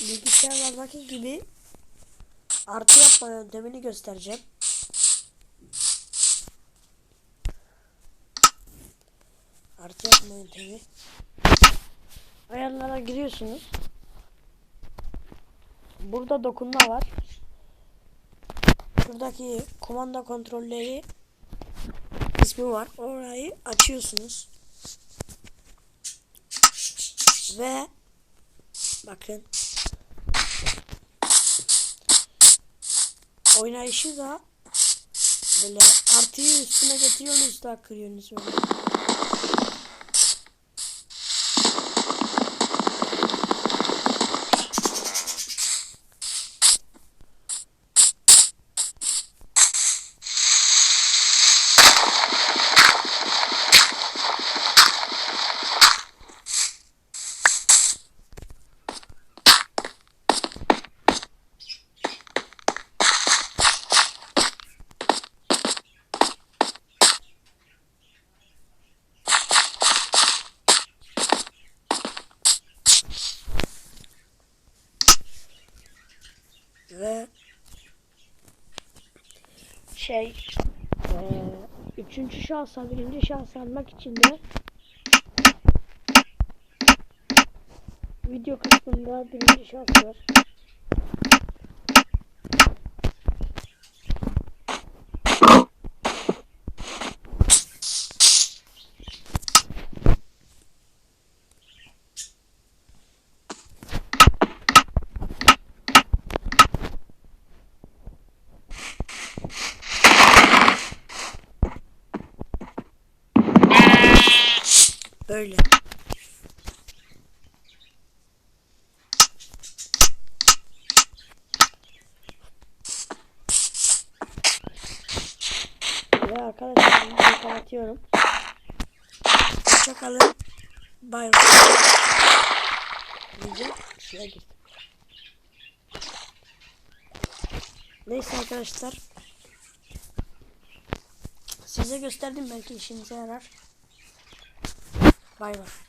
bilgisayarlardaki gibi artı yapma yöntemini göstereceğim. Artı yapma yöntemi. Ayarlara giriyorsunuz. Burada dokunma var. Şuradaki kumanda kontrolleri ismi var. Orayı açıyorsunuz. Ve bakın oynayışı da böyle artıyı üstüne getiriyorsunuz da kırıyorsunuz böyle. Ve şey eee, üçüncü şahsa birinci şahsa almak için de video kısmında birinci şahs var. Böyle. Ve arkadaşlar videoyu kapatıyorum. Hoşçakalın. Bay bay. Neyse arkadaşlar. Size gösterdim belki işinize yarar. Bay bay.